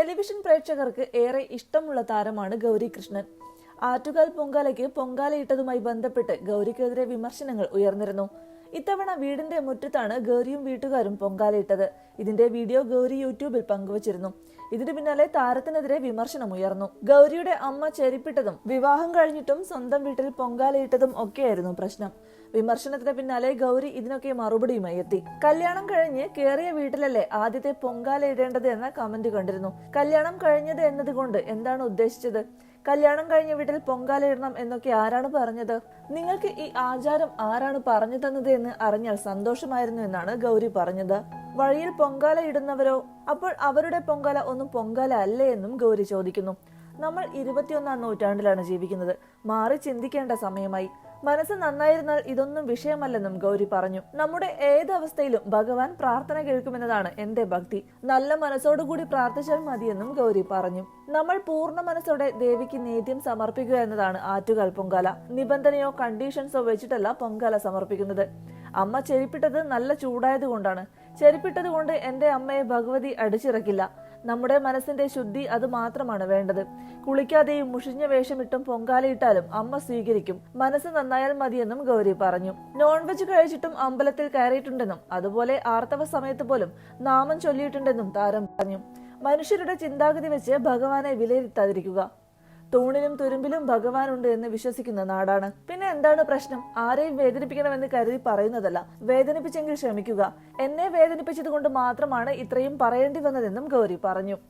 Television പ്രേക്ഷകർക്ക് ഏറെ ഇഷ്ടമുള്ള താരമാണ് ഗൗരി കൃഷ്ണൻ. ആറ്റുകാൽ പൊങ്കാലയ്ക്ക് പൊങ്കാലയിട്ടതുമായി ബന്ധപ്പെട്ട് ഗൗരിക്കെതിരെ വിമർശനങ്ങൾ ഉയർന്നിരുന്നു. ഇത്തവണ വീടിന്റെ മുറ്റത്താണ് ഗൗരിയും വീട്ടുകാരും പൊങ്കാലയിട്ടത് ഇതിന്റെ വീഡിയോ ഗൗരി യൂട്യൂബിൽ പങ്കുവച്ചിരുന്നു. ഇതിനു പിന്നാലെ താരത്തിനെതിരെ വിമർശനം ഉയർന്നു. ഗൗരിയുടെ അമ്മ ചെരിപ്പിട്ടതും വിവാഹം കഴിഞ്ഞിട്ടും സ്വന്തം വീട്ടിൽ പൊങ്കാലയിട്ടതും ഒക്കെയായിരുന്നു പ്രശ്നം. വിമർശനത്തിന് പിന്നാലെ ഗൗരി ഇതിനൊക്കെ മറുപടിയുമായി എത്തി. കല്യാണം കഴിഞ്ഞ് കേറിയ വീട്ടിലല്ലേ ആദ്യത്തെ പൊങ്കാല ഇടേണ്ടത് എന്ന കമന്റ് കണ്ടിരുന്നു. കല്യാണം കഴിഞ്ഞത് എന്നതുകൊണ്ട് എന്താണ് ഉദ്ദേശിച്ചത്? കല്യാണം കഴിഞ്ഞ വീട്ടിൽ പൊങ്കാല ഇടണം എന്നൊക്കെ ആരാണ് പറഞ്ഞത്? നിങ്ങൾക്ക് ഈ ആചാരം ആരാണ് പറഞ്ഞു തന്നത് എന്ന് അറിഞ്ഞാൽ സന്തോഷമായിരുന്നു എന്നാണ് ഗൗരി പറഞ്ഞത്. വഴിയിൽ പൊങ്കാല ഇടുന്നവരോ? അപ്പോൾ അവരുടെ പൊങ്കാല ഒന്നും പൊങ്കാല അല്ലേ എന്നും ഗൗരി ചോദിക്കുന്നു. നമ്മൾ ഇരുപത്തിയൊന്നാം നൂറ്റാണ്ടിലാണ് ജീവിക്കുന്നത്. മാറി ചിന്തിക്കേണ്ട സമയമായി. മനസ്സ് നന്നായിരുന്നാൽ ഇതൊന്നും വിഷയമല്ലെന്നും ഗൗരി പറഞ്ഞു. നമ്മുടെ ഏതവസ്ഥയിലും ഭഗവാൻ പ്രാർത്ഥന കേൾക്കുമെന്നതാണ് എന്റെ ഭക്തി. നല്ല മനസ്സോടുകൂടി പ്രാർത്ഥിച്ചാൽ മതിയെന്നും ഗൗരി പറഞ്ഞു. നമ്മൾ പൂർണ മനസ്സോടെ ദേവിക്ക് നേദ്യം സമർപ്പിക്കുക എന്നതാണ് ആറ്റുകാൽ പൊങ്കാല. നിബന്ധനയോ കണ്ടീഷൻസോ വെച്ചിട്ടല്ല പൊങ്കാല സമർപ്പിക്കുന്നത്. അമ്മ ചെരിപ്പിട്ടത് നല്ല ചൂടായത് കൊണ്ടാണ്. ചെരിപ്പിട്ടത് കൊണ്ട് എന്റെ അമ്മയെ ഭഗവതി അടിച്ചിറക്കില്ല. നമ്മുടെ മനസ്സിന്റെ ശുദ്ധി അത് മാത്രമാണ് വേണ്ടത്. കുളിക്കാതെയും മുഷിഞ്ഞ വേഷമിട്ടും പൊങ്കാലയിട്ടാലും അമ്മ സ്വീകരിക്കും. മനസ്സ് നന്നായാൽ മതിയെന്നും ഗൗരി പറഞ്ഞു. നോൺ വെജ് കഴിച്ചിട്ടും അമ്പലത്തിൽ കയറിയിട്ടുണ്ടെന്നും അതുപോലെ ആർത്തവ സമയത്ത് പോലും നാമം ചൊല്ലിയിട്ടുണ്ടെന്നും താരം പറഞ്ഞു. മനുഷ്യരുടെ ചിന്താഗതി വെച്ച് ഭഗവാനെ വിലയിരുത്താതിരിക്കുക. തൂണിലും തുരുമ്പിലും ഭഗവാനുണ്ട് എന്ന് വിശ്വസിക്കുന്ന നാടാണ്. പിന്നെ എന്താണ് പ്രശ്നം? ആരെയും വേദനിപ്പിക്കണമെന്ന് കരുതി പറയുന്നതല്ല. വേദനിപ്പിച്ചെങ്കിൽ ക്ഷമിക്കുക. എന്നെ വേദനിപ്പിച്ചത് കൊണ്ട് മാത്രമാണ് ഇത്രയും പറയേണ്ടി വന്നതെന്നും ഗൗരി പറഞ്ഞു.